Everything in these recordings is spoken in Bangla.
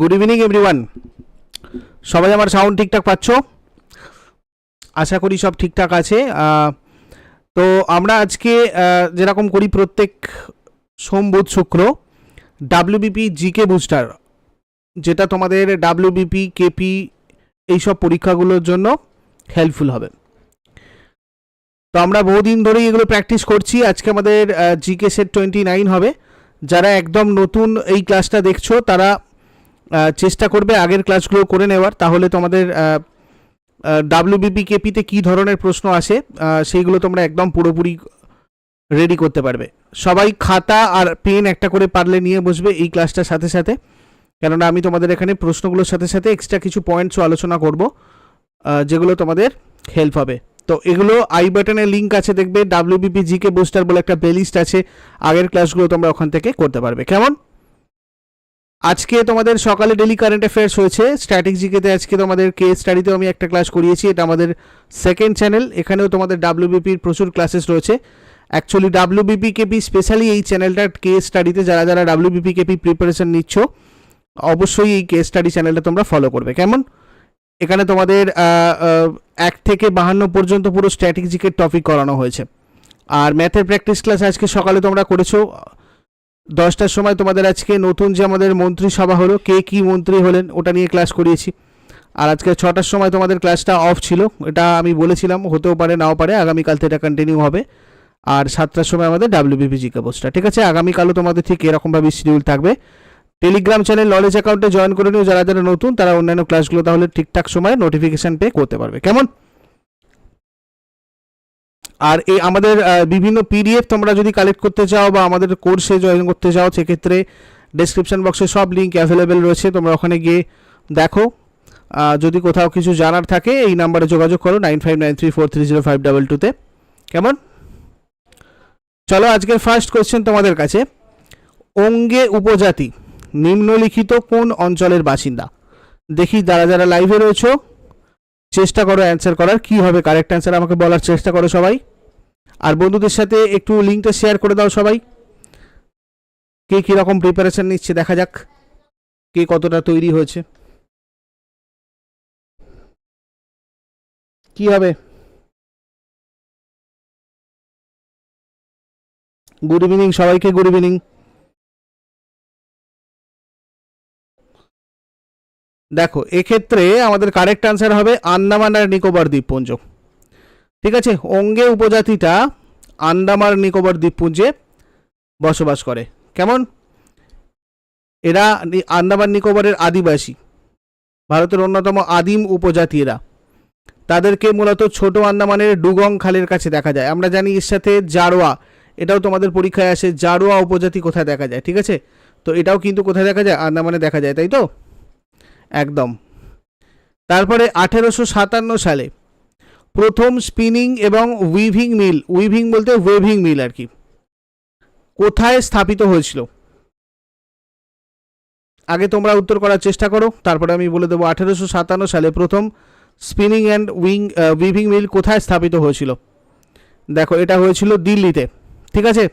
গুড ইভিনিং এভরিওয়ান সবাই আমার সাউন্ড ঠিকঠাক পাচ্ছ? আশা করি সব ঠিকঠাক আছে। তো আমরা আজকে যেরকম করি প্রত্যেক সোম, বুধ, শুক্র ডাব্লিউবিপি জিকে বুস্টার যেটা তোমাদের ডাব্লিউবিপি কেপি এইসব পরীক্ষাগুলোর জন্য হেল্পফুল হবে। তো আমরা বহুদিন ধরেই এগুলো প্র্যাকটিস করছি। আজকে আমাদের জিকে সেট টোয়েন্টি নাইন হবে। যারা একদম নতুন এই ক্লাসটা দেখছ, তারা চেষ্টা করবে আগের ক্লাসগুলো করে নেওয়ার। তাহলে তোমাদের ডাব্লিউবিপি কেপিতে কী ধরনের প্রশ্ন আসে সেইগুলো তোমরা একদম পুরোপুরি রেডি করতে পারবে। সবাই খাতা আর পেন একটা করে পারলে নিয়ে বসবে এই ক্লাসটার সাথে সাথে। কেননা আমি তোমাদের এখানে প্রশ্নগুলোর সাথে সাথে এক্সট্রা কিছু পয়েন্টসও আলোচনা করব যেগুলো তোমাদের হেল্প হবে। তো এগুলো আই বাটনের লিঙ্ক আছে দেখবে ডাব্লিউবিপি জিকে বুস্টার বলে একটা প্লেলিস্ট আছে। আগের ক্লাসগুলো তোমরা ওখান থেকে করতে পারবে। কেমন? আজকে তোমাদের সকালে ডেলি কারেন্ট অ্যাফেয়ার্স হয়েছে। স্ট্যাটিক জিকেতে আজকে তোমাদের কে স্টাডিতেও আমি একটা ক্লাস করিয়েছি। এটা আমাদের সেকেন্ড চ্যানেল এখানেও তোমাদের ডাব্লিউবিপির প্রচুর ক্লাসেস রয়েছে। অ্যাকচুয়ালি ডাব্লিউবিপি কেপি স্পেশালি এই চ্যানেলটা কে স্টাডিতে যারা যারা ডাব্লিউবিপি কেপি প্রিপারেশন নিচ্ছ, অবশ্যই এই কে স্টাডি চ্যানেলটা তোমরা ফলো করবে। কেমন? এখানে তোমাদের এক থেকে বাহান্ন পর্যন্ত পুরো স্ট্যাটিক জিকের টপিক করানো হয়েছে। আর ম্যাথের প্র্যাকটিস ক্লাস আজকে সকালে তোমরা করেছ। দশটার সময় তোমাদের আজকে নতুন যে আমাদের মন্ত্রিসভা হলো, কে কি মন্ত্রী হলেন ওটা নিয়ে ক্লাস করিয়েছি। আর আজকে ছটার সময় তোমাদের ক্লাসটা অফ ছিল, এটা আমি বলেছিলাম, হতেও পারে, নাও পারে, আগামীকাল থেকে এটা কন্টিনিউ হবে। আর সাতটার সময় আমাদের ডাব্লিউবিপি জিকে পোস্টটা ঠিক আছে, আগামীকালও তোমাদের ঠিক এরকমভাবে শিডিউল থাকবে। টেলিগ্রাম চ্যানেল নলেজ অ্যাকাউন্টে জয়েন করে নিও, যারা যারা নতুন, তারা অন্যান্য ক্লাসগুলো তাহলে ঠিকঠাক সময়ে নোটিফিকেশান পেয়ে করতে পারবে। কেমন? আর এই আমাদের বিভিন্ন পিডিএফ তোমরা যদি কালেক্ট করতে চাও বা আমাদের কোর্সে জয়েন করতে চাও, সেক্ষেত্রে ডেসক্রিপশন বক্সে সব লিঙ্ক অ্যাভেলেবেল রয়েছে। তোমরা ওখানে গিয়ে দেখো। যদি কোথাও কিছু জানার থাকে, এই নাম্বারে যোগাযোগ করো nine five nine three four three zero five double টুতে কেমন? চলো আজকের ফার্স্ট কোয়েশ্চেন তোমাদের কাছে। অঙ্গে উপজাতি, নিম্নলিখিত কোন অঞ্চলের বাসিন্দা? দেখি যারা যারা লাইভে রয়েছো, চেষ্টা করো অ্যান্সার করার। কি হবে? কারেক্ট অ্যান্সার আমাকে বলার চেষ্টা করো সবাই। আর বন্ধুদের সাথে একটু লিঙ্কটা শেয়ার করে দাও সবাই। কে কীরকম প্রিপারেশান নিচ্ছে দেখা যাক, কে কতটা তৈরি হয়েছে। কি হবে? গুড ইভিনিং সবাইকে গুড ইভিনিং দেখো, এক্ষেত্রে আমাদের কারেক্ট আনসার হবে আন্দামান আর নিকোবর দ্বীপপুঞ্জ। ঠিক আছে? অঙ্গে উপজাতিটা আন্দামান, নিকোবর দ্বীপপুঞ্জে বসবাস করে। কেমন? এরা আন্দামান, নিকোবরের আদিবাসী। ভারতের অন্যতম আদিম উপজাতি এরা। তাদেরকে মূলত ছোট আন্দামানের ডুগং খালের কাছে দেখা যায়। আমরা জানি এর সাথে জারোয়া। এটাও তোমাদের পরীক্ষায় আসে, জারোয়া উপজাতি কোথায় দেখা যায়, ঠিক আছে? তো এটাও কিন্তু কোথায় দেখা যায়? আন্দামানে দেখা যায়, তাই তো? একদম। তারপরে আঠেরোশো সাতান্ন সালে প্রথম স্পিনিং এবং উইভিং মিল, উইভিং বলতে ওয়েভিং মিল আর কি। কোথায় স্থাপিত হয়েছিল? আগে তোমরা উত্তর করার চেষ্টা করো, তারপরে আমি বলে দেবো আঠেরোশো সাতান্ন সালে প্রথম spinning and wing weaving mill কোথায় স্থাপিত হয়েছিল। দেখো, এটা হয়েছিল দিল্লিতে, ঠিক আছে?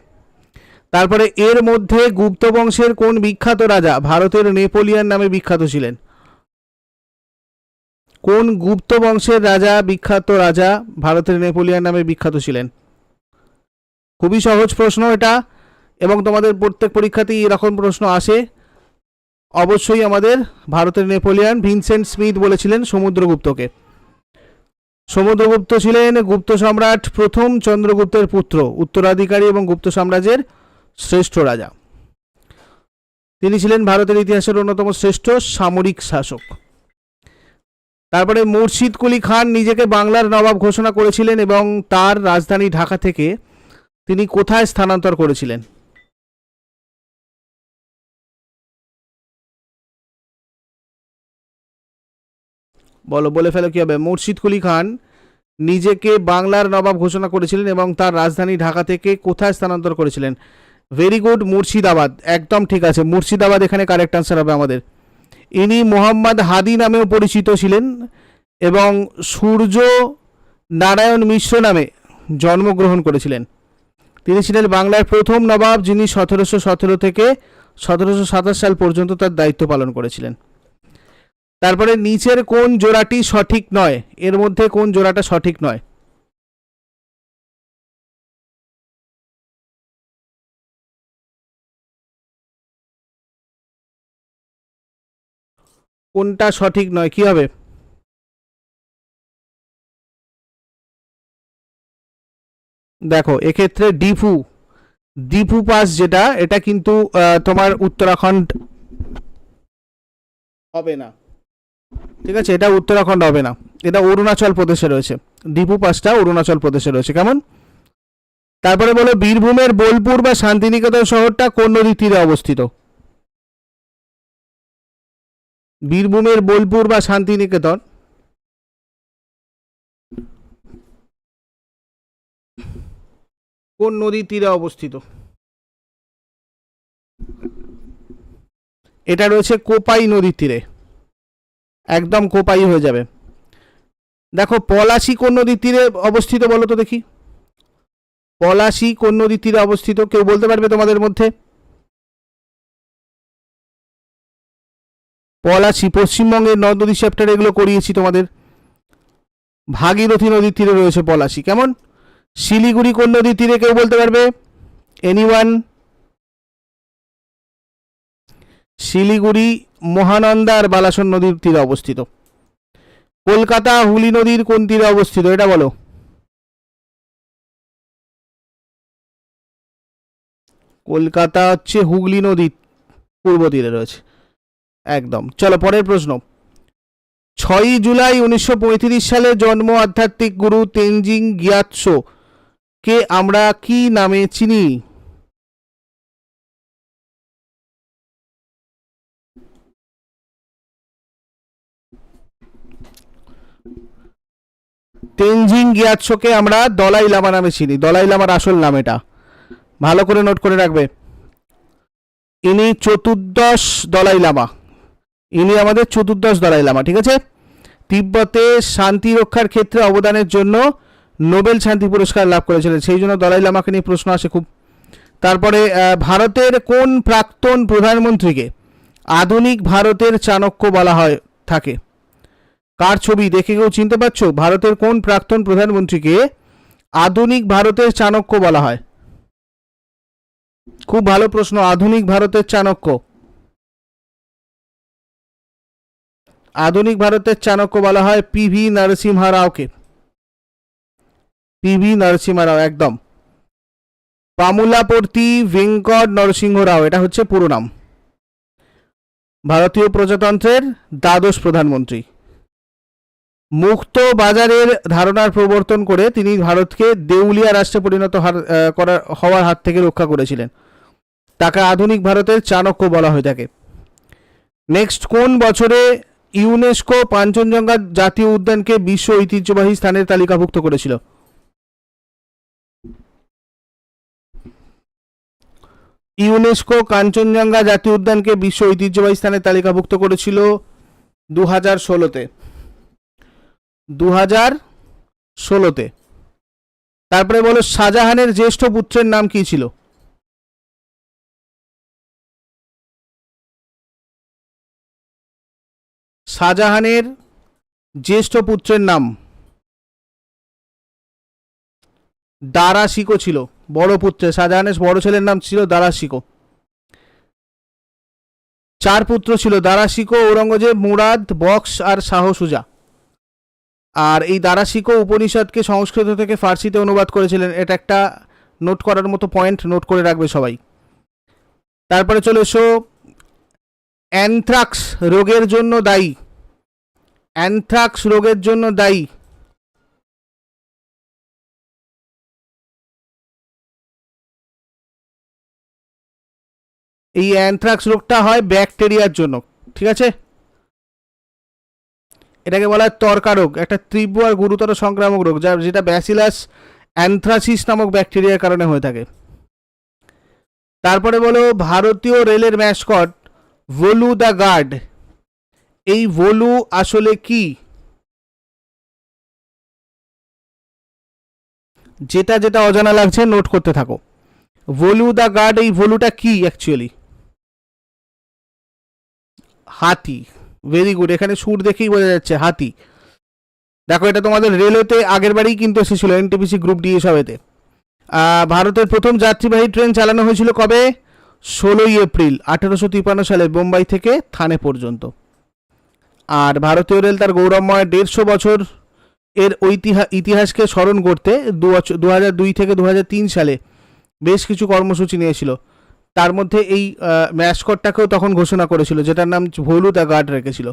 তারপরে এর মধ্যে গুপ্ত বংশের কোন বিখ্যাত রাজা, ভারতের নেপোলিয়ান নামে বিখ্যাত ছিলেন। কোন গুপ্ত বংশের রাজা বিখ্যাত রাজা ভারতের নেপোলিয়ান নামে বিখ্যাত ছিলেন? খুবই সহজ প্রশ্ন এটা, এবং তোমাদের প্রত্যেক পরীক্ষাতেই এরকম প্রশ্ন আসে। অবশ্যই আমাদের ভারতের নেপোলিয়ান ভিনসেন্ট স্মিথ বলেছিলেন সমুদ্রগুপ্তকে। সমুদ্রগুপ্ত ছিলেন গুপ্ত সম্রাট প্রথম চন্দ্রগুপ্তের পুত্র, উত্তরাধিকারী এবং গুপ্ত সাম্রাজ্যের শ্রেষ্ঠ রাজা। তিনি ছিলেন ভারতের ইতিহাসের অন্যতম শ্রেষ্ঠ সামরিক শাসক। তারপরে মুর্শিদ কুলি খান নিজেকে বাংলার নবাব ঘোষণা করেছিলেন এবং তার রাজধানী ঢাকা থেকে তিনি কোথায় স্থানান্তর করেছিলেন? বলো, বলে ফেলো কি হবে? মুর্শিদ কুলি খান নিজেকে বাংলার নবাব ঘোষণা করেছিলেন এবং তার রাজধানী ঢাকা থেকে কোথায় স্থানান্তর করেছিলেন? Very good, Murshidabad. একদম ঠিক আছে, মুর্শিদাবাদ এখানে কারেক্ট আনসার হবে আমাদের। ইনি মোহাম্মদ হাদি নামেও পরিচিত ছিলেন এবং সূর্য নারায়ণ মিশ্র নামে জন্মগ্রহণ করেছিলেন। তিনি ছিলেন বাংলার প্রথম নবাব যিনি সতেরোশো সতেরো থেকে সতেরোশো সাতাশ সাল পর্যন্ত তার দায়িত্ব পালন করেছিলেন। তারপরে নিচের কোন জোড়াটি সঠিক নয়, এর মধ্যে কোন জোড়াটা সঠিক নয় কোনটা সঠিক নয়, কি হবে? দেখো, এক্ষেত্রে ডিফু ডিফু পাস যেটা, এটা কিন্তু তোমার উত্তরাখণ্ড হবে না। ঠিক আছে? এটা উত্তরাখণ্ড হবে না। এটা অরুণাচল প্রদেশে রয়েছে। ডিপু পাসটা অরুণাচল প্রদেশে রয়েছে। কেমন? তারপরে বলো, বীরভূমের বোলপুর বা শান্তিনিকেতন শহরটা কোন নদীর তীরে অবস্থিত? বীরভূমের বোলপুর বা শান্তিনিকেতন। কোন নদীর তীরে অবস্থিত? এটা রয়েছে কোপাই নদীর তীরে। একদম কোপাই হয়ে যাবে। দেখো, পলাশি কোন নদীর তীরে অবস্থিত বলো তো দেখি। পলাশি কোন নদীর তীরে অবস্থিত, কেউ বলতে পারবে তোমাদের মধ্যে? পলাশি পশ্চিমবঙ্গের নদ নদী চ্যাপ্টার এগুলো করিয়েছি তোমাদের। ভাগীরথী নদীর তীরে রয়েছে পলাশি, কেমন? শিলিগুড়ি কোন নদীর তীরে কেউ বলতে পারবে? এনিওয়ান শিলিগুড়ি মহানন্দার বালাসন নদীর তীরে অবস্থিত। কলকাতা হুলি নদীর কোন তীরে অবস্থিত, এটা বলো। কলকাতা হচ্ছে হুগলি নদীর পূর্ব তীরে রয়েছে। একদম। চলো, পরের প্রশ্ন। ছয়ই জুলাই উনিশশো পঁয়ত্রিশ সালে জন্ম আধ্যাত্মিক গুরু তেনজিং গিয়াৎসো। কে আমরা কি নামে চিনি? তেনজিং গিয়াৎসোকে আমরা দলাই লামা নামে চিনি। দলাই লামার আসল নাম এটা। ভালো করে নোট করে রাখবে। ইনি চতুর্দশ দলাই লামা। ইনি আমাদের চতুর্দশ দলাই লামা ঠিক আছে? তিব্বতে শান্তি রক্ষার ক্ষেত্রে অবদানের জন্য নোবেল শান্তি পুরস্কার লাভ করেছিলেন। সেই জন্য দলাই লামাকে নিয়ে প্রশ্ন আসে খুব। তারপরে ভারতের কোন প্রাক্তন প্রধানমন্ত্রীকে আধুনিক ভারতের চাণক্য বলা হয়, থাকে? কার ছবি? দেখে কেউ চিনতে পারছ? ভারতের কোন প্রাক্তন প্রধানমন্ত্রীকে আধুনিক ভারতের চাণক্য বলা হয়? খুব ভালো প্রশ্ন, আধুনিক ভারতের চাণক্য। আধুনিক ভারতের চাণক্য বলা হয় পিভি নরসিংহ রাওকে পিভি নরসিংহ রাও একদম। পামুলাপর্তি ভেঙ্কট নরসিংহ রাও এটা হচ্ছে পুরো নাম। ভারতীয় প্রজাতন্ত্রের দ্বাদশ প্রধানমন্ত্রী। মুক্ত বাজারের ধারণার প্রবর্তন করে তিনি ভারতকে দেউলিয়া রাষ্ট্রে পরিণত করার, হওয়ার হাত থেকে রক্ষা করেছিলেন। তাকে আধুনিক ভারতের চাণক্য বলা হয়ে থাকে নেক্সট, কোন বছরে ইউনেস্কো পাঞ্চনজঙ্ঘা জাতীয় উদ্যানকে বিশ্ব ঐতিহ্যবাহী স্থানের তালিকাভুক্ত করেছিল। ইউনেস্কো কাঞ্চনজঙ্ঘা জাতীয় উদ্যানকে বিশ্ব ঐতিহ্যবাহী স্থানের তালিকাভুক্ত করেছিল দু হাজার ষোলোতে। দু হাজার ষোলোতে। তারপরে বলো, শাহজাহানের জ্যেষ্ঠ পুত্রের নাম কি ছিল? শাহজাহানের জ্যেষ্ঠ পুত্রের নাম দারা শিকো ছিল, বড় পুত্রের, শাহজাহানের বড় ছেলের নাম ছিল দারা শিকো চার পুত্র ছিল দারা শিকো ঔরঙ্গজেব, মুরাদ, বক্স আর শাহ সুজা আর এই দারাশিকো উপনিষদকে সংস্কৃত থেকে ফার্সিতে অনুবাদ করেছিলেন, এটা একটা নোট করার মতো পয়েন্ট নোট করে রাখবে সবাই। তারপরে চলে এসো, অ্যানথ্রাক্স, রোগের জন্য দায়ী। অ্যানথ্রাক্স রোগের জন্য দায়ী। এই অ্যানথ্রাক্স রোগটা হয় ব্যাকটেরিয়ার জন্য, ঠিক আছে? এটাকে বলা হয় তর্কা রোগ, একটা তীব্র আর গুরুতর সংক্রামক রোগ, যা যেটা ব্যাসিলাস অ্যানথ্রাসিস নামক ব্যাকটেরিয়ার কারণে হয়ে থাকে। তারপরে বলো, ভারতীয় রেলের ম্যাসকট, ভোলু দ্য গার্ড। এই ভোলু আসলে কি? যেটা যেটা অজানা লাগছে নোট করতে থাকো। ভোলু দ্য গার্ড, এই ভোলুটা কি অ্যাকচুয়ালি হাতি। ভেরি গুড এখানে সুর দেখেই বোঝা যাচ্ছে, হাতি। দেখো, এটা তোমাদের রেলওয়েতে আগের বারেই কিন্তু এসেছিল এনটিপিসি গ্রুপ ডি সবেতে ভারতের প্রথম যাত্রীবাহী ট্রেন চালানো হয়েছিল কবে? ষোলোই এপ্রিল, আঠেরোশো তিপ্পান্ন সালে, বোম্বাই থেকে থানে পর্যন্ত। আর ভারতীয় রেল তার গৌরবময় দেড়শো বছর এর ঐতিহা, ইতিহাসকে স্মরণ করতে দু বছর- দু হাজার দুই থেকে দু হাজার তিন সালে বেশ কিছু কর্মসূচি নিয়েছিল। তার মধ্যে এই ম্যাসকটটাকেও তখন ঘোষণা করেছিল, যেটার নাম ভলু দ্য গার্ড রেখেছিল।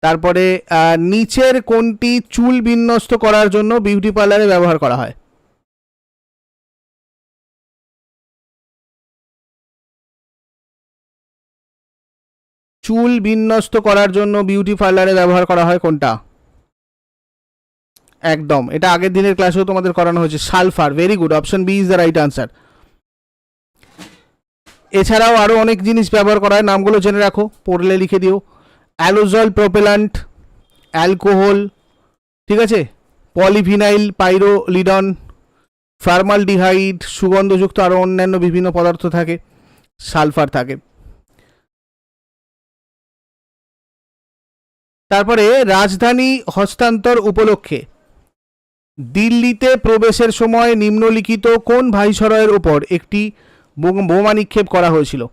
তারপরে নিচের কোনটি চুল বিন্যস্ত করার জন্য বিউটি পার্লারে ব্যবহার করা হয়? চুল বিন্যস্ত করার জন্য বিউটি পার্লারে ব্যবহার করা হয় কোনটা? একদম। এটা আগের দিনের ক্লাসেও তোমাদের করানো হয়েছে। Sulphur very good option B is the right answer এছাড়াও আরও অনেক জিনিস ব্যবহার করা হয়। নামগুলো জেনে রাখো, পড়লে লিখে দিও। অ্যালোজল প্রোপেলান্ট অ্যালকোহল ঠিক আছে? পলিভিনাইল পাইরোলিডন ফার্মালডিহাইড সুগন্ধযুক্ত আরও অন্যান্য বিভিন্ন পদার্থ থাকে। সালফার থাকে। তারপরে রাজধানী হস্তান্তর উপলক্ষে। দিল্লিতে প্রবেশের সময় নিম্নলিখিত কোন ভাইসরয়ের উপর একটি বোম- বোমা নিক্ষেপ করা হয়েছিল?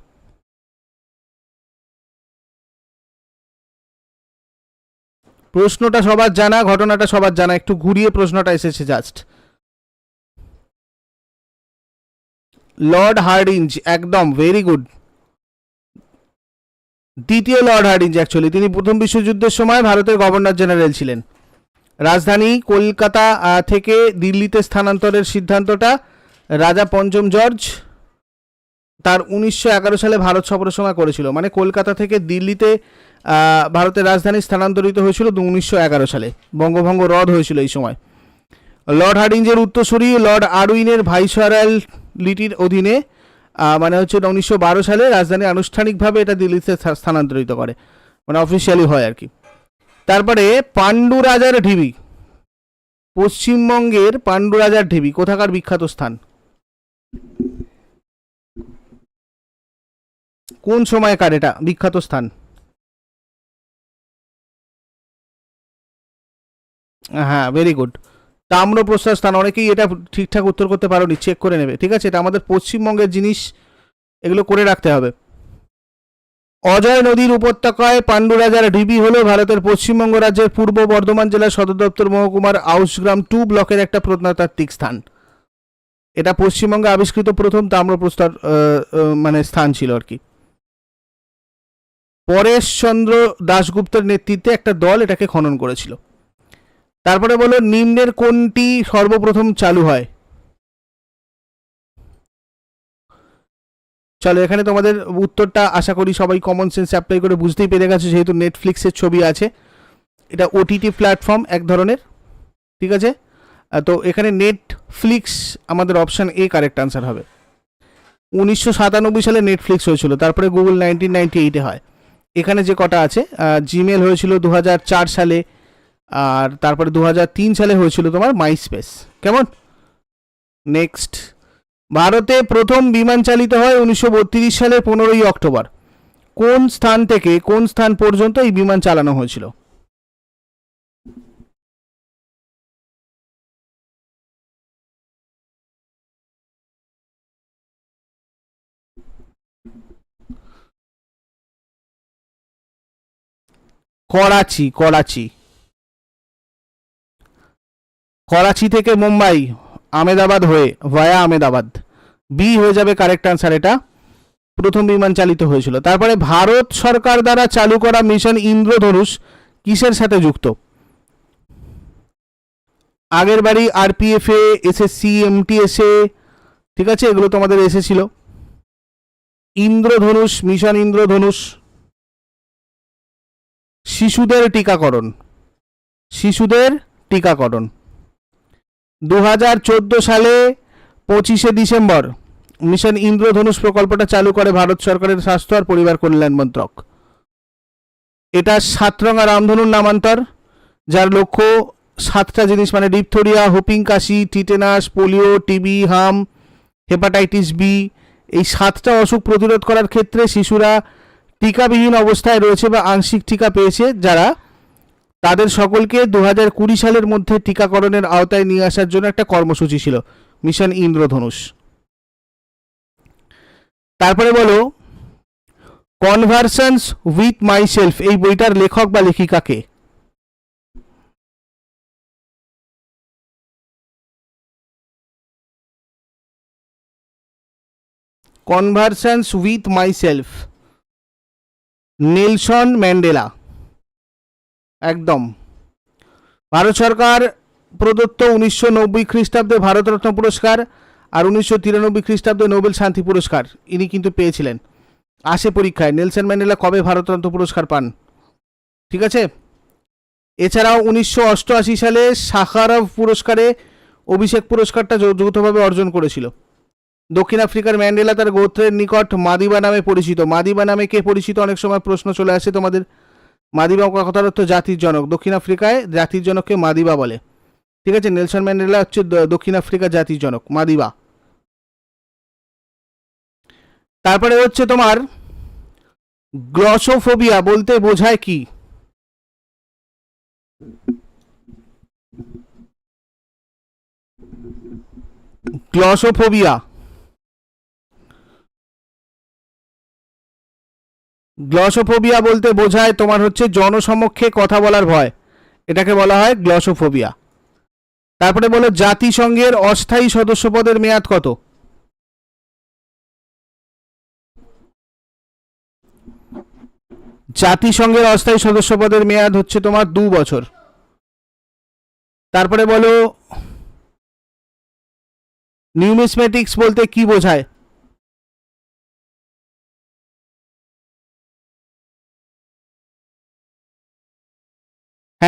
প্রশ্নটা সবার জানা, ঘটনাটা সবার জানা। একটু ঘুরিয়ে প্রশ্নটা এসেছে জাস্ট লর্ড হার্ডিঞ্জ, একদম ভেরি গুড দ্বিতীয় লর্ড হার্ডিঞ্জ অ্যাকচুয়ালি তিনি প্রথম বিশ্বযুদ্ধের সময় ভারতের গভর্নর জেনারেল ছিলেন। রাজধানী কলকাতা থেকে দিল্লিতে স্থানান্তরের সিদ্ধান্তটা রাজা পঞ্চম জর্জ তার উনিশশো এগারো সালে ভারত সফরের সময় করেছিল। মানে কলকাতা থেকে দিল্লিতে ভারতের রাজধানী স্থানান্তরিত হয়েছিল উনিশশো এগারো সালে। বঙ্গভঙ্গ রদ হয়েছিল এই সময়। লর্ড হার্ডিঞ্জের উত্তরসূরি লর্ড আরউইনের ভাইসরয়াল লিটির অধীনে মানে হচ্ছে উনিশশো বারো সালে রাজধানী আনুষ্ঠানিকভাবে এটা দিল্লিতে স্থানান্তরিত করে। মানে অফিসিয়ালি হয় আর কি। তারপরে পাণ্ডু রাজার ঢিবি। পশ্চিমবঙ্গের পাণ্ডু রাজার ঢিবি, কোথাকার বিখ্যাত স্থান? কোন সময়কার এটা বিখ্যাত স্থান? হ্যাঁ ভেরি গুড তাম্রপ্রসাদ স্থান, অনেকেই এটা ঠিকঠাক উত্তর করতে পারোনি চেক করে নেবে, ঠিক আছে? এটা আমাদের পশ্চিমবঙ্গের জিনিস, এগুলো করে রাখতে হবে। অজয় নদীর উপত্যকায় পাণ্ডু রাজার ঢিবি হলো ভারতের পশ্চিমবঙ্গ রাজ্যের পূর্ব বর্ধমান জেলার সদর দপ্তর মহকুমার আউসগ্রাম টু ব্লকের একটা প্রত্নতাত্ত্বিক স্থান। এটা পশ্চিমবঙ্গে আবিষ্কৃত প্রথম তাম্রপ্রস্তর মানে স্থান ছিল আর কি। পরেশচন্দ্র দাশগুপ্তের নেতৃত্বে একটা দল এটাকে খনন করেছিল। তারপরে বলো, নিম্নের কোনটি সর্বপ্রথম চালু হয়? চলো, এখানে তোমাদের উত্তরটা আশা করি সবাই কমন সেন্স অ্যাপ্লাই করে বুঝতেই পেরে গেছে, যেহেতু নেটফ্লিক্সের ছবি আছে। এটা ওটিটি প্ল্যাটফর্ম এক ধরনের, ঠিক আছে? তো এখানে নেটফ্লিক্স আমাদের অপশান এ কারেক্ট আনসার হবে। উনিশশো সাতানব্বই সালে নেটফ্লিক্স হয়েছিল, তারপরে গুগল নাইনটিন নাইনটি এইটে হয়। এখানে যে কটা আছে জিমেল হয়েছিল দু সালে আর তারপরে দু সালে হয়েছিল তোমার মাইস্পেস কেমন? নেক্সট ভারতে প্রথম বিমান চালিত হয় উনিশশো বত্রিশ সালের পনেরোই অক্টোবর। কোন স্থান থেকে কোন স্থান পর্যন্ত এই বিমান চালানো হয়েছিল? করাচি করাচি। করাচি থেকে মুম্বাই, আমেদাবাদ হয়ে ভায়া আমেদাবাদ। বি হয়ে যাবে কারেক্ট আনসার এটা। প্রথম বিমান চালিত হয়েছিল। তারপরে ভারত সরকার দ্বারা চালু করা মিশন ইন্দ্রধনুষ কিসের সাথে যুক্ত? আগের বাড়ি আরপিএফ এ এসএসসি এমটিএস এ, ঠিক আছে? এগুলো তোমাদের এসেছিল ইন্দ্রধনুষ মিশন ইন্দ্রধনুষ। শিশুদের টিকাকরণ। শিশুদের টিকাকরণ। দু হাজার চোদ্দ সালে পঁচিশে ডিসেম্বর মিশন ইন্দ্রধনুষ প্রকল্পটা চালু করে ভারত সরকারের স্বাস্থ্য আর পরিবার কল্যাণ মন্ত্রক। এটা সাতরঙা রামধনুর নামান্তর, যার লক্ষ্য সাতটা জিনিস মানে ডিপথোরিয়া, হোপিং কাশি, টিটেনাস, পোলিও, টিবি, হাম, হেপাটাইটিস বি, এই সাতটা অসুখ প্রতিরোধ করার ক্ষেত্রে শিশুরা টিকাবিহীন অবস্থায় রয়েছে বা আংশিক টিকা পেয়েছে, যারা তাদের সকলকে দু হাজার কুড়ি সালের মধ্যে টিকাকরণের আওতায় নিয়ে আসার জন্য একটা কর্মসূচি ছিল, মিশন ইন্দ্রধনুষ। তারপরে বলো কনভারসনস উইথ মাইসেলফ এই বইটার লেখক বা লেখিকাকে conversations with myself Nelson Mandela. একদম। ভারত সরকার প্রদত্ত উনিশশো নব্বই খ্রিস্টাব্দে ভারতরত্ন পুরস্কার আর উনিশশো তিরানব্বই খ্রিস্টাব্দে নোবেল শান্তি পুরস্কার ইনি কিন্তু পেয়েছিলেন। আসে পরীক্ষায়, নেলসন ম্যান্ডেলা কবে ভারতরত্ন পুরস্কার পান? ঠিক আছে? এছাড়াও উনিশশো অষ্টআশি সালে সাখারভ পুরস্কারে অভিষেক পুরস্কারটা যৌথভাবে অর্জন করেছিল। দক্ষিণ আফ্রিকার ম্যান্ডেলা তার গোত্রের নিকট মাদিবা নামে পরিচিত। মাদিবা নামে কে পরিচিত? অনেক সময় প্রশ্ন চলে আসে তোমাদের। মাদিবা কথার অর্থ জাতির জনক। দক্ষিণ আফ্রিকায় জাতির জনককে মাদিবা বলে। ঠিক আছে, নেলসন ম্যান্ডেলা হচ্ছে দক্ষিণ আফ্রিকার জাতির জনক, মাদিবা। তারপরে হচ্ছে তোমার গ্লসোফোবিয়া বলতে বোঝায় কি? গ্লসোফোবিয়া গ্লসোফোবিয়া বলতে বোঝায় তোমার হচ্ছে জনসমক্ষে কথা বলার ভয়। এটাকে বলা হয় গ্লসোফোবিয়া। তারপরে বলো জাতিসংঘের অস্থায়ী সদস্যপদের মেয়াদ কত? জাতিসংঘের অস্থায়ী সদস্যপদের মেয়াদ হচ্ছে তোমার দু বছর। তারপরে বলো নিউমিসমেটিক্স বলতে কি বোঝায়?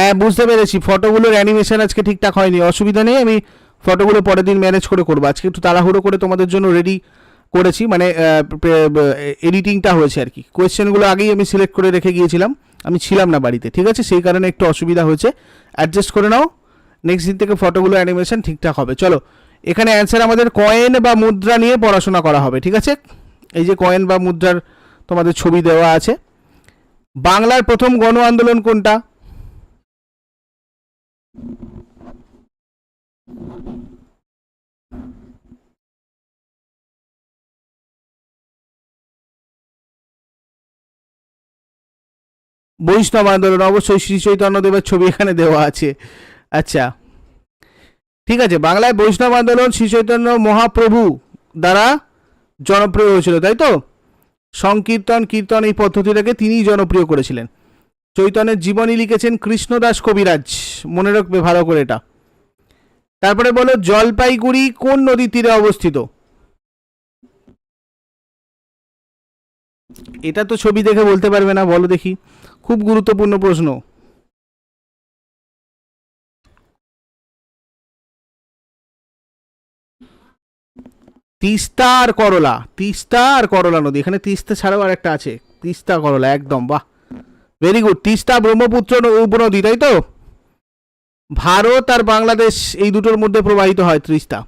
হ্যাঁ বুঝতে পেরেছি। ফটোগুলোর অ্যানিমেশন আজকে ঠিকঠাক হয়নি, অসুবিধা নেই, আমি ফটোগুলো পরের দিন ম্যানেজ করে করব। আজকে একটু তাড়াহুড়ো করে তোমাদের জন্য রেডি করেছি মানে এডিটিংটা হয়েছে আর কি। কোয়েশ্চেনগুলো আগেই আমি সিলেক্ট করে রেখে গিয়েছিলাম, আমি ছিলাম না বাড়িতে, ঠিক আছে? সেই কারণে একটু অসুবিধা হয়েছে। অ্যাডজাস্ট করে নাও নেক্সট দিন থেকে ফটোগুলো অ্যানিমেশন ঠিকঠাক হবে। চলো, এখানে অ্যান্সার আমাদের কয়েন বা মুদ্রা নিয়ে পড়াশোনা করা হবে, ঠিক আছে? এই যে কয়েন বা মুদ্রার তোমাদের ছবি দেওয়া আছে। বাংলার প্রথম গণ আন্দোলন কোনটা? বৈষ্ণব আন্দোলন, অবশ্যই শ্রী চৈতন্য দেবের ছবি এখানে দেওয়া আছে। আচ্ছা ঠিক আছে, বাংলায় বৈষ্ণব আন্দোলন শ্রী চৈতন্য মহাপ্রভু দ্বারা জনপ্রিয় হয়েছিল, তাই তো? সংকীর্তন, কীর্তন এই পদ্ধতিটাকে তিনিই জনপ্রিয় করেছিলেন। চৈতন্যের জীবনী লিখেছেন কৃষ্ণদাস কবিরাজ। মনে রাখবে ভালো করে এটা। তারপরে বলো, জলপাইগুড়ি কোন নদীর তীরে অবস্থিত? এটা তো ছবি দেখে বলতে পারবে না, বলো দেখি। খুব গুরুত্বপূর্ণ প্রশ্ন। তিস্তা আর করলা। তিস্তা আর করলা নদী। এখানে তিস্তা ছাড়াও আর একটা আছে। তিস্তা করলা, একদম, বাহ। ভেরি গুড তিস্তা ব্রহ্মপুত্র উপনদী, তাই তো? ভারত আর বাংলাদেশ এই দুটোর মধ্যে প্রবাহিত হয় তিস্তা।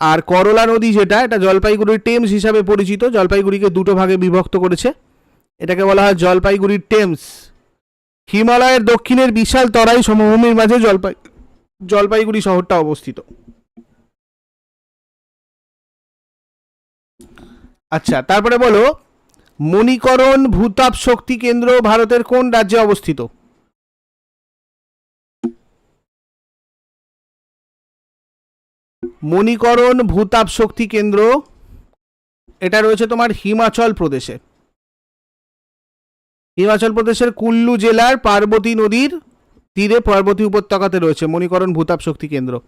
আর করলা নদী যেটা, এটা জলপাইগুড়ির টেমস হিসাবে পরিচিত। জলপাইগুড়িকে দুটো ভাগে বিভক্ত করেছে। এটাকে বলা হয় জলপাইগুড়ির টেমস। হিমালয়ের দক্ষিণের বিশাল তরাই সমভূমির মাঝে জলপাই, জলপাইগুড়ি শহরটা অবস্থিত। আচ্ছা তারপরে বলো মণিকরণ ভূতাপ শক্তি কেন্দ্র ভারতের কোন রাজ্যে অবস্থিত? মণিকরণ ভূতাপ শক্তি কেন্দ্র, এটা রয়েছে তোমার হিমাচল প্রদেশে। হিমাচল প্রদেশের কুল্লু জেলার পার্বতী নদীর তীরে পার্বতী উপত্যকাতে রয়েছে মণিকরণ ভূতাপ শক্তি কেন্দ্র।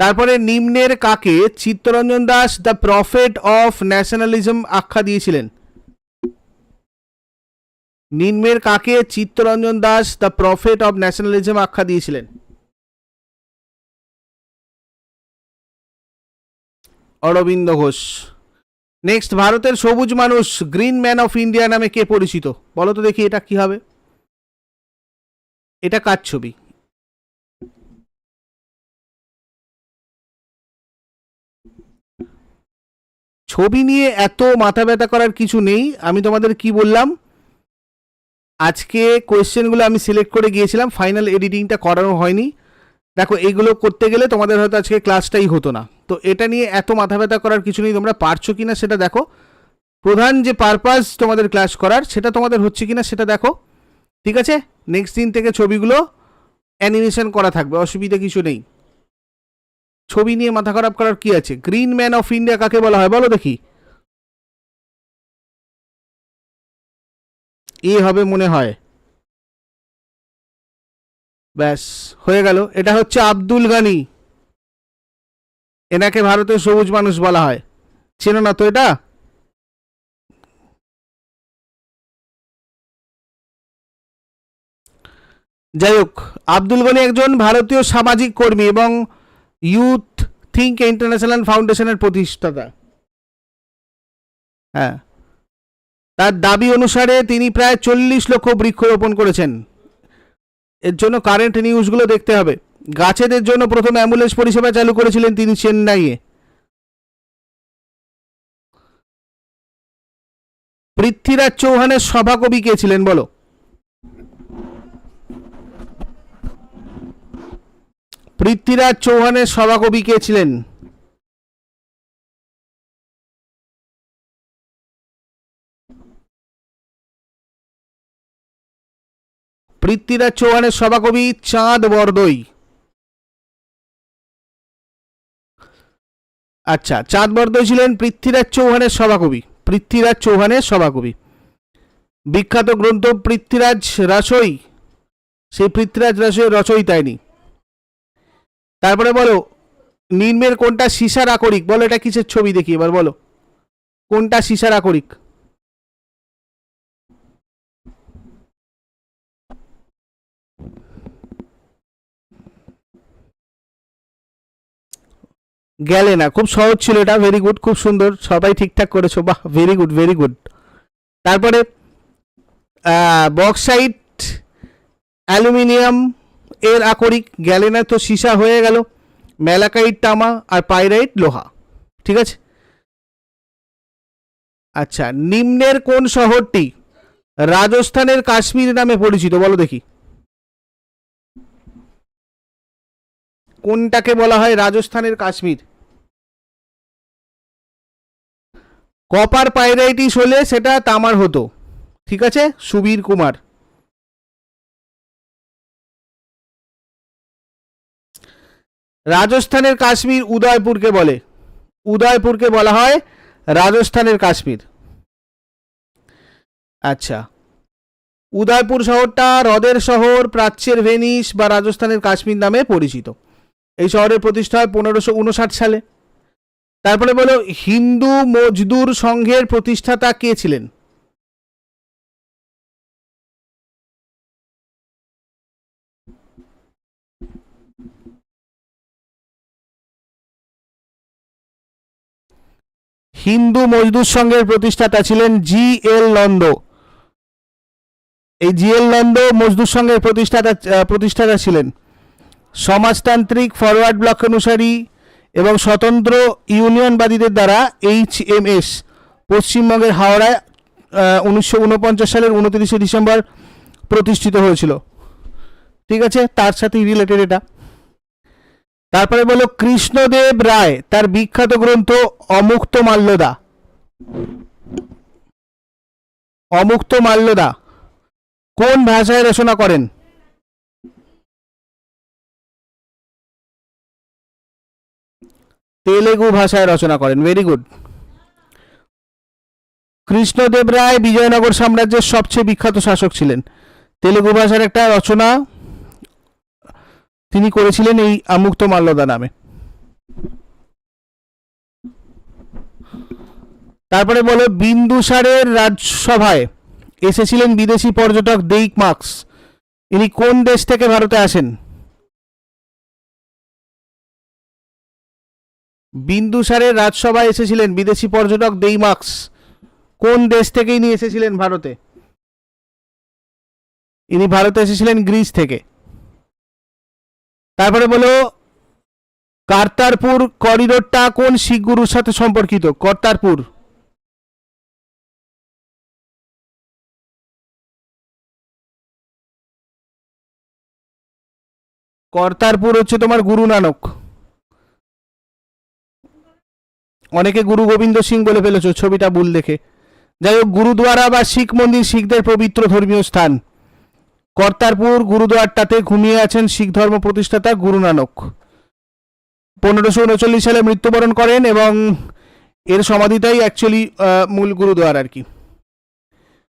তারপরে নিম্নের কাকে Chittaranjan Das the prophet of nationalism আখ্যা দিয়েছিলেন? নিম্নের কাকে Chittaranjan Das the prophet of nationalism আখ্যা দিয়েছিলেন? অরবিন্দ ঘোষ। নেক্সট ভারতের সবুজ মানুষ গ্রিন ম্যান অফ ইন্ডিয়া নামে কে পরিচিত? বলো তো দেখি এটা কি হবে। এটা কার ছবি? ছবি নিয়ে এত মাথা ব্যথা করার কিছু নেই, আমি তোমাদের কি বললাম? আজকে কোয়েশ্চেনগুলো আমি সিলেক্ট করে গিয়েছিলাম ফাইনাল এডিটিংটা করানো হয়নি। দেখো, এইগুলো করতে গেলে তোমাদের হয়তো আজকে ক্লাসটাই হতো না। তো এটা নিয়ে এত মাথা ব্যথা করার কিছু নেই, তোমরা পারছ কিনা সেটা দেখো। প্রধান যে পারপাস তোমাদের ক্লাস করার, সেটা তোমাদের হচ্ছে কিনা সেটা দেখো। ঠিক আছে? নেক্সট দিন থেকে ছবিগুলো অ্যানিমেশন করা থাকবে, অসুবিধা কিছু নেই। ছবি নিয়ে মাথা খারাপ করার কি আছে? গ্রিন ম্যান অফ ইন্ডিয়া কাকে বলা হয়? বলো দেখি। এ হবে মনে হয়। ব্যাস, হয়ে গেল। এটা হচ্ছে আব্দুল গানি। এনাকে ভারতের সবুজ মানুষ বলা হয়। চেনো না তো এটা? যাই হোক, আব্দুল গনি একজন ভারতীয় সামাজিক কর্মী এবং ইউথ থিঙ্ক ইন্টারন্যাশনাল ফাউন্ডেশনের প্রতিষ্ঠাতা। হ্যাঁ। তার দাবি অনুসারে তিনি প্রায় চল্লিশ লক্ষ বৃক্ষরোপণ করেছেন। এর জন্য কারেন্ট নিউজগুলো দেখতে হবে। গাছেদের জন্য প্রথম অ্যাম্বুলেন্স পরিষেবা চালু করেছিলেন তিনি চেন্নাইয়ে। পৃথ্বীরাজ চৌহানের সভাকবি কে ছিলেন বলো? পৃথ্বীরাজ চৌহানের সভাকবি কে ছিলেন? পৃথ্বীরাজ চৌহানের সভাকবি চাঁদ বরদই। আচ্ছা চাঁদ বরদই ছিলেন পৃথ্বীরাজ চৌহানের সভাকবি পৃথ্বীরাজ চৌহানের সভাকবি। বিখ্যাত গ্রন্থ পৃথ্বীরাজ রাসই, সেই পৃথ্বীরাজ রাসই রচয়িতায়নি তারপরে বলো, নিম্নের কোনটা সীসার আকরিক? বলো এটা কিসের ছবি দেখি, এবার বলো। কোনটা সীসার আকরিক? গেলে না, খুব সহজ ছিল এটা ভেরি গুড খুব সুন্দর, সবাই ঠিকঠাক করেছ, বাহ ভেরি গুড ভেরি গুড তারপরে বক্সাইট অ্যালুমিনিয়াম এর আকরিক, গেলে না তো সীসা হয়ে গেল ম্যালাকাইট তামা আর পাইরাইট লোহা, ঠিক আছে? আচ্ছা নিম্নের কোন শহরটি রাজস্থানের কাশ্মীর নামে পরিচিত, বলো দেখি। কোনটাকে বলা হয় রাজস্থানের কাশ্মীর? কপার পাইরাইটিস হলে সেটা তামার হতো। ঠিক আছে? সুবীর কুমার। রাজস্থানের কাশ্মীর উদয়পুরকে বলে। উদয়পুরকে বলা হয় রাজস্থানের কাশ্মীর। আচ্ছা। উদয়পুর শহরটা হ্রদের শহর, প্রাচ্যের ভেনিস বা রাজস্থানের কাশ্মীর নামে পরিচিত। এই শহরের প্রতিষ্ঠা হয় পনেরোশো উনষাট সালে। তারপরে বলো, হিন্দু মজদুর সংঘের প্রতিষ্ঠাতা কে ছিলেন? হিন্দু মজদুর সংঘের প্রতিষ্ঠাতা ছিলেন জি এল নন্দ। এই জি এল নন্দ মজদুর সংঘের প্রতিষ্ঠাতা প্রতিষ্ঠাতা ছিলেন। সমাজতান্ত্রিক ফরওয়ার্ড ব্লক অনুসারী এবং স্বতন্ত্র ইউনিয়নবাদীদের দ্বারা এইচ এম এস পশ্চিমবঙ্গের হাওড়ায় উনিশশো উনপঞ্চাশ সালের উনত্রিশে ডিসেম্বর প্রতিষ্ঠিত হয়েছিল। ঠিক আছে? তার সাথে রিলেটেড এটা। তারপরে বলো, কৃষ্ণদেব রায়, তার বিখ্যাত গ্রন্থ অমুক্ত মাল্যদা অমুক্ত মাল্যদা কোন ভাষায় রচনা করেন? তেলেগু ভাষায় রচনা করেন। ভেরি গুড কৃষ্ণদেব রায় বিজয়নগর সাম্রাজ্যের সবচেয়ে বিখ্যাত শাসক ছিলেন। তেলেগু ভাষার একটা রচনা তিনি করেছিলেন এই আমুক্ত মাল্যদা নামে। তারপরে বলো, বিন্দুসারের রাজসভায় এসেছিলেন বিদেশি পর্যটক দেইক মার্কস। ইনি কোন দেশ থেকে ভারতে আসেন? বিন্দুসারের রাজসভায় এসেছিলেন বিদেশি পর্যটক দেইমার্কস কোন দেশ থেকে ইনি এসেছিলেন ভারতে? ইনি ভারতে এসেছিলেন গ্রিস থেকে। তারপরে বলো, কারতারপুর করিডোরটা কোন শিখ গুরুর সাথে সম্পর্কিত? কর্তারপুর। কর্তারপুর হচ্ছে তোমার গুরু নানক অনেকে গুরু গোবিন্দ সিং বলে ফেলেছো, ছবিটা ভুল দেখে। যাই হোক, গুরুদুয়ারা বা শিখ মন্দির শিখদের পবিত্র ধর্মীয় স্থান। কর্তারপুর গুরুদুয়ারটাতে ঘুমিয়ে আছেন শিখ ধর্ম প্রতিষ্ঠাতা গুরু নানক। পনেরোশো উনচল্লিশ সালে মৃত্যুবরণ করেন এবং এর সমাধিটাই অ্যাকচুয়ালি মূল গুরুদুয়ার আর কি।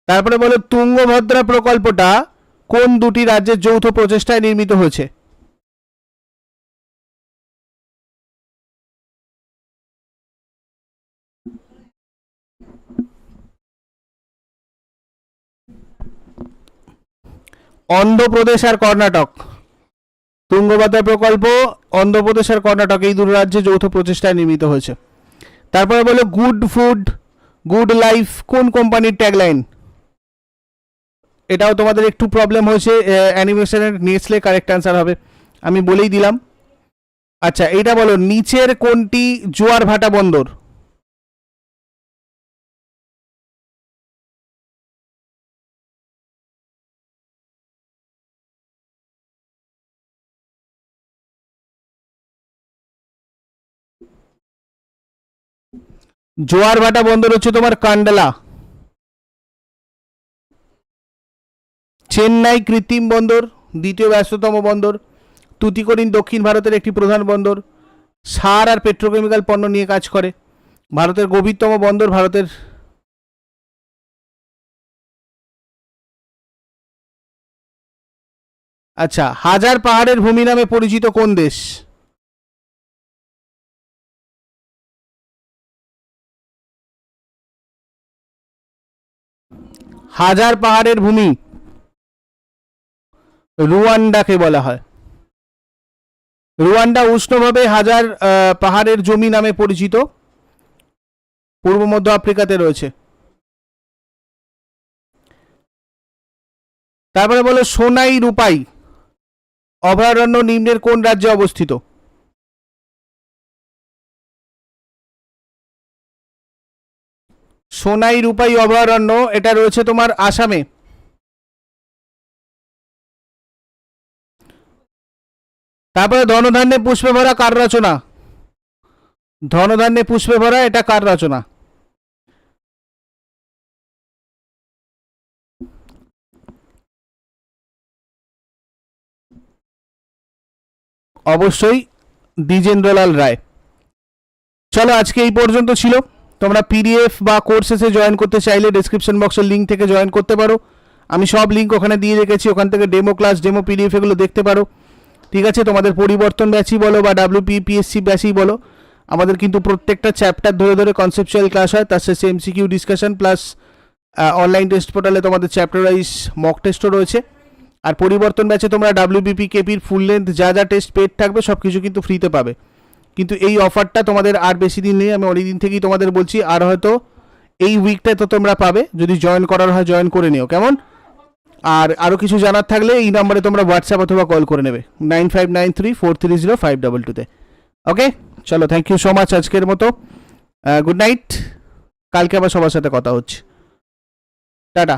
তারপরে বলো তুঙ্গভদ্রা প্রকল্পটা কোন দুটি রাজ্যের যৌথ প্রচেষ্টায় নির্মিত হয়েছে? অন্ধ্রপ্রদেশ আর কর্ণাটক। তুঙ্গভদ্রা প্রকল্প, অন্ধ্রপ্রদেশ আর কর্ণাটক এই দুটো রাজ্যে যৌথ প্রচেষ্টায় নির্মিত হয়েছে। তারপরে বলো গুড ফুড গুড লাইফ কোন কোম্পানির ট্যাগলাইন এটাও তোমাদের একটু প্রবলেম হয়েছে অ্যানিমেশনের নেসলে কারেক্ট অ্যান্সার হবে। আমি বলেই দিলাম। আচ্ছা এইটা বলো, নিচের কোনটি জোয়ার ভাটা বন্দর? জোয়ার ভাটা বন্দর হচ্ছে তোমার কান্ডালা। চেন্নাই কৃত্রিম বন্দর, দ্বিতীয় ব্যস্ততম বন্দর, তুতিকোরিন দক্ষিণ ভারতের একটি প্রধান বন্দর, সার আর পেট্রোকেমিক্যাল পণ্য নিয়ে কাজ করে। ভারতের গভীরতম বন্দর ভারতের আচ্ছা হাজার পাহাড়ের ভূমি নামে পরিচিত কোন দেশ? হাজার পাহাড়ের ভূমি। রুয়ান্ডাকে বলা হয়। রুয়ান্ডা উষ্ণভাবে হাজার পাহাড়ের জমি নামে পরিচিত। পূর্ব মধ্য আফ্রিকাতে রয়েছে। তারপরে বলো সোনাই রূপাই। অভয়ারণ্য নিম্নের কোন রাজ্যে অবস্থিত? সোনাই রূপাই অভয়ারণ্য, এটা রয়েছে তোমার আসামে। তারপরে ধনধান্যে পুষ্পে ভরা কার রচনা? ধনধান্যে পুষ্পে ভরা, এটা কার রচনা? অবশ্যই দ্বিজেন্দ্রলাল রায়। চলো, আজকে এই পর্যন্ত ছিল। তোমরা পিডিএফ বা কোর্সেসে জয়েন করতে চাইলে ডেসক্রিপশন বক্সের লিঙ্ক থেকে জয়েন করতে পারো। আমি সব লিঙ্ক ওখানে দিয়ে রেখেছি, ওখান থেকে ডেমো ক্লাস ডেমো পিডিএফ এগুলো দেখতে পারো। ঠিক আছে, তোমাদের পরিবর্তন ব্যাচই বলো বা ডাব্লিউপি পিএসসি ব্যাচই বলো। আমাদের কিন্তু প্রত্যেকটা চ্যাপ্টার ধরে ধরে কনসেপচুয়াল ক্লাস হয়, তার শেষে MCQ discussion plus online test পোর্টালে তোমাদের চ্যাপ্টার ওয়াইজ মক টেস্টও রয়েছে। আর পরিবর্তন ব্যাচে তোমরা ডাব্লিউবিপি কেপির ফুল লেন্থ যা যা টেস্ট পেড থাকবে সব কিছু কিন্তু ফ্রিতে পাবে। কিন্তু এই অফারটা তোমাদের আর বেশি দিন নেই, আমি অনেক দিন থেকেই তোমাদের বলছি, আর হয়তো এই উইকটায় তো তোমরা পাবে, যদি জয়েন করার হয় জয়েন করে নিও, কেমন? আর আরও কিছু জানার থাকলে এই নাম্বারে তোমরা হোয়াটসঅ্যাপ অথবা কল করে নেবে nine five nine three four three zero five double টুতে ওকে চলো থ্যাংক ইউ সো মাচ আজকের মতো। গুড নাইট কালকে আবার সবার সাথে কথা হচ্ছে। টাটা।